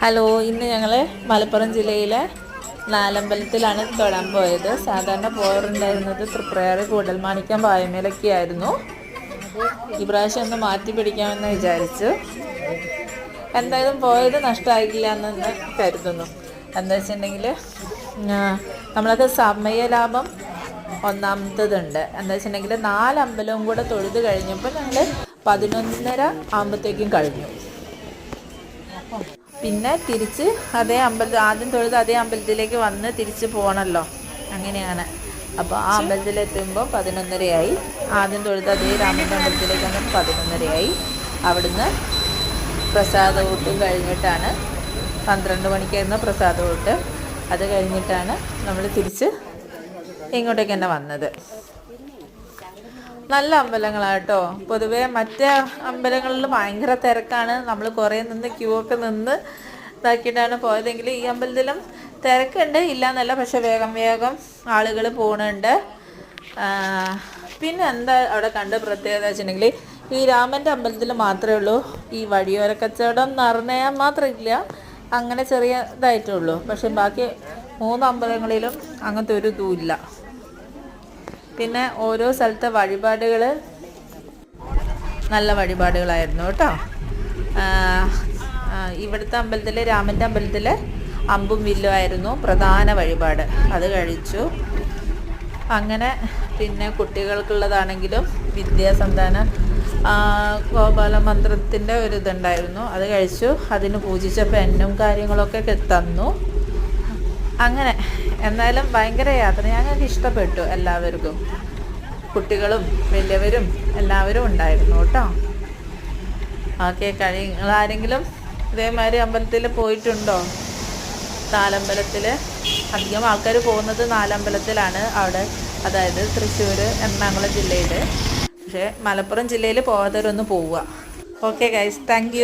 Hello ഇന്ന് ഞങ്ങൾ മലപ്പുറം ജില്ലയിലെ നാലമ്പലത്തിലാണ് തൊഴാൻ പോയത്. സാധാരണ പോകാറുണ്ടായിരുന്നത് തൃപ്രയാറ് കൂടൽമാണിക്കം പായമേലൊക്കെ ആയിരുന്നു. ഈ പ്രാവശ്യം ഒന്ന് മാറ്റി പിടിക്കാമെന്ന് വിചാരിച്ചു. എന്തായാലും പോയത് നഷ്ടമായില്ല എന്നൊന്ന് കരുതുന്നു. എന്താ വെച്ചിട്ടുണ്ടെങ്കിൽ നമ്മളത് സമയലാഭം ഒന്നാമത്തതുണ്ട്. എന്താ വെച്ചിട്ടുണ്ടെങ്കിൽ നാലമ്പലവും കൂടെ തൊഴുത് കഴിഞ്ഞപ്പോൾ ഞങ്ങൾ പതിനൊന്നര ആകുമ്പോഴത്തേക്കും കഴിഞ്ഞു. പിന്നെ തിരിച്ച് അതേ അമ്പലത്തിൽ ആദ്യം തൊഴുത് അതേ അമ്പലത്തിലേക്ക് വന്ന് തിരിച്ച് പോകണമല്ലോ അങ്ങനെയാണ്. അപ്പോൾ ആ അമ്പലത്തിലെത്തുമ്പോൾ പതിനൊന്നരയായി. ആദ്യം തൊഴുത് അതേ രാമന്റെ അമ്പലത്തിലേക്ക് വന്നപ്പോൾ പതിനൊന്നരയായി. അവിടുന്ന് പ്രസാദ ഊട്ടും കഴിഞ്ഞിട്ടാണ് പന്ത്രണ്ട് മണിക്കായിരുന്നു പ്രസാദ ഊട്ട്. അത് കഴിഞ്ഞിട്ടാണ് നമ്മൾ തിരിച്ച് ഇങ്ങോട്ടേക്ക് തന്നെ വന്നത്. നല്ല അമ്പലങ്ങളാണ് കേട്ടോ പൊതുവേ മറ്റേ അമ്പലങ്ങളിൽ ഭയങ്കര തിരക്കാണ്. നമ്മൾ കുറേ നിന്ന് ക്യൂ ഒക്കെ നിന്ന് ഇതാക്കിയിട്ടാണ് പോയതെങ്കിൽ ഈ അമ്പലത്തിലും തിരക്കുണ്ട്. ഇല്ല എന്നല്ല പക്ഷെ വേഗം വേഗം ആളുകൾ പോകണുണ്ട് പിന്നെ എന്താ അവിടെ കണ്ട പ്രത്യേകത വെച്ചിട്ടുണ്ടെങ്കിൽ ഈ രാമന്റെ അമ്പലത്തിൽ മാത്രമേ ഉള്ളൂ. ഈ വഴിയോര കച്ചവടം നിറഞ്ഞാൽ മാത്രമില്ല. അങ്ങനെ ചെറിയ ഇതായിട്ടുള്ളൂ. പക്ഷെ ബാക്കി മൂന്ന് അമ്പലങ്ങളിലും അങ്ങനത്തെ ഒരു ഇതും ഇല്ല. പിന്നെ ഓരോ സ്ഥലത്തെ വഴിപാടുകൾ നല്ല വഴിപാടുകളായിരുന്നു കേട്ടോ. ഇവിടുത്തെ അമ്പലത്തിൽ രാമന്റെ അമ്പലത്തിൽ അമ്പും വില്ലും ആയിരുന്നു പ്രധാന വഴിപാട്. അത് കഴിച്ചു. അങ്ങനെ പിന്നെ കുട്ടികൾക്കുള്ളതാണെങ്കിലും വിദ്യാസന്താന ഗോപാല മന്ത്രത്തിന്റെ ഒരു ഇതുണ്ടായിരുന്നു അത് കഴിച്ചു. അതിന് പൂജിച്ച പെന്നും കാര്യങ്ങളൊക്കെ തന്നു. അങ്ങനെ എന്നാലും ഭയങ്കര യാത്ര. ഞങ്ങൾക്ക് ഇഷ്ടപ്പെട്ടു എല്ലാവർക്കും. കുട്ടികളും വലിയവരും എല്ലാവരും ഉണ്ടായിരുന്നു കേട്ടോ. ഓക്കെ കഴി ആരെങ്കിലും ഇതേമാതിരി അമ്പലത്തിൽ പോയിട്ടുണ്ടോ? നാലമ്പലത്തിൽ അധികം ആൾക്കാർ പോകുന്നത് നാലമ്പലത്തിലാണ് അവിടെ. അതായത് തൃശ്ശൂർ എറണാകുളം ജില്ലയിൽ പക്ഷേ മലപ്പുറം ജില്ലയിൽ പോകാത്തവരൊന്ന് പോവുക. Okay guys thank